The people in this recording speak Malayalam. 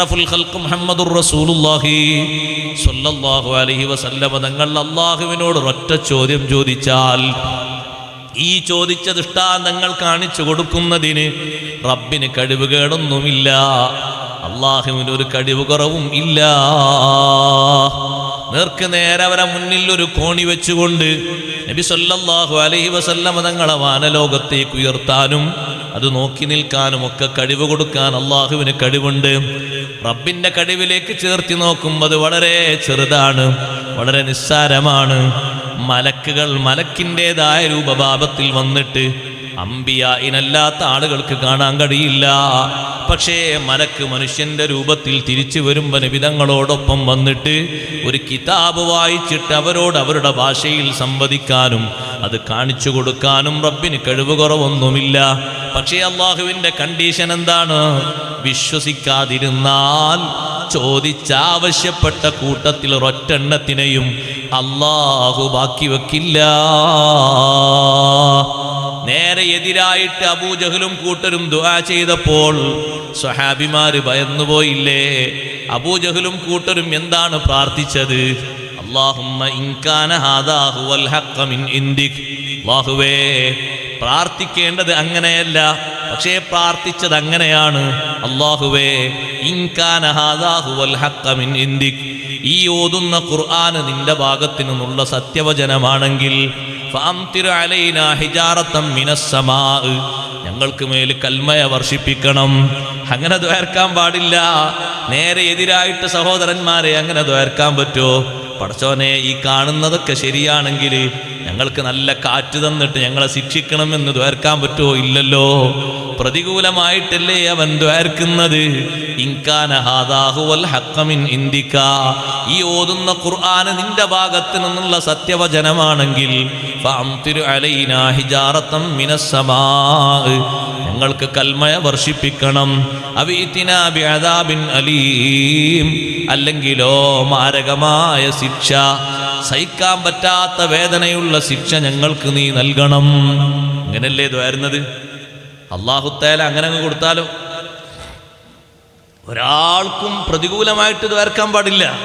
മുഹമ്മദുർ റസൂലുള്ളാഹി സ്വല്ലല്ലാഹു അലൈഹി വസല്ലമ. തങ്ങൾ അള്ളാഹുവിനോട് ഒറ്റ ചോദ്യം ചോദിച്ചാൽ ഈ ചോദിച്ച ദൃഷ്ടാന്തങ്ങൾ കാണിച്ചു കൊടുക്കുന്നതിന് റബ്ബിന് കഴിവുകേടൊന്നുമില്ല അള്ളാഹുവിന് ഒരു കഴിവ് കുറവും ഇല്ല. നേർക്ക് നേരെ അവരെ മുന്നിൽ ഒരു കോണി വെച്ചുകൊണ്ട് നബി സല്ലല്ലാഹു അലൈഹി വസല്ലമ തങ്ങളെ വാനലോകത്തേക്ക് ഉയർത്താനും അത് നോക്കി നിൽക്കാനും ഒക്കെ കഴിവ് കൊടുക്കാൻ അള്ളാഹുവിന് കഴിവുണ്ട്. റബ്ബിന്റെ കഴിവിലേക്ക് ചേർത്തി നോക്കുമ്പോൾ വളരെ ചെറുതാണ് വളരെ നിസ്സാരമാണ്. മലക്കുകൾ മലക്കിന്റെതായ രൂപഭാവത്തിൽ വന്നിട്ട് അമ്പിയ ഇനല്ലാത്ത ആളുകൾക്ക് കാണാൻ കഴിയില്ല. പക്ഷേ മലക്ക് മനുഷ്യന്റെ രൂപത്തിൽ തിരിച്ചു വരുമ്പോൾ വിധങ്ങളോടൊപ്പം വന്നിട്ട് ഒരു കിതാബ് വായിച്ചിട്ട് അവരോട് അവരുടെ ഭാഷയിൽ സംവദിക്കാനും അത് കാണിച്ചു കൊടുക്കാനും റബ്ബിന് കഴിവ് കുറവൊന്നുമില്ല പക്ഷേ അള്ളാഹുവിന്റെ കണ്ടീഷൻ എന്താണ്? വിശ്വസിക്കാതിരുന്നാൽ ചോദിച്ചാവശ്യപ്പെട്ട കൂട്ടത്തിൽ ഒരൊറ്റെണ്ണത്തിനെയും അള്ളാഹു ബാക്കി വെക്കില്ല. നേരെ എതിരായിട്ട് അബൂജഹലും കൂട്ടരും ദുആ ചെയ്തപ്പോൾ സ്വഹാബിമാര് ഭയന്നുപോയില്ലേ? അബൂജഹലും കൂട്ടരും എന്താണ് പ്രാർത്ഥിച്ചത്? അല്ലാഹുവേ പ്രാർത്ഥിക്കേണ്ടത് അങ്ങനെയല്ല പക്ഷേ പ്രാർത്ഥിച്ചത് അങ്ങനെയാണ്. അള്ളാഹുവേ ഇൻകാന ഹക്കമിൻ ഇന്ദിക് ഈ ഓതുന്ന ഖുർആന് നിന്റെ ഭാഗത്തു നിന്നുള്ള സത്യവചനമാണെങ്കിൽ ഞങ്ങൾക്ക് മേൽ കൽമയ വർഷിപ്പിക്കണം. അങ്ങനെ ദ്വേർക്കാൻ പാടില്ല. നേരെ എതിരായിട്ട് സഹോദരന്മാരെ അങ്ങനെ ദ്വേർക്കാൻ പറ്റുമോ പടച്ചോനെ ഈ കാണുന്നതൊക്കെ ശരിയാണെങ്കിൽ ഞങ്ങൾക്ക് നല്ല കാറ്റ് തന്നിട്ട് ഞങ്ങളെ ശിക്ഷിക്കണമെന്ന് ദ്വേർക്കാൻ പറ്റുമോ ഇല്ലല്ലോ. പ്രതികൂലമായിട്ടല്ലേ അവൻ ദ്വേർക്കുന്നത് ഈ ഓതുന്ന ഖുർആന് നിന്റെ ഭാഗത്ത് നിന്നുള്ള സത്യവചനമാണെങ്കിൽ ഞങ്ങൾക്ക് കൽമയ വർഷിപ്പിക്കണം. അവീത്തിനാബിൻ അലീം. അല്ലെങ്കിലോ മാരകമായ ശിക്ഷ. സഹിക്കാൻ പറ്റാത്ത വേദനയുള്ള ശിക്ഷ ഞങ്ങൾക്ക് നീ നൽകണം. അങ്ങനല്ലേ ഇത് വരുന്നത്? അള്ളാഹുത്തേല അങ്ങനെ അങ്ങ് കൊടുത്താലോ? ഒരാൾക്കും പ്രതികൂലമായിട്ട് ഇത് വരക്കാൻ പാടില്ല.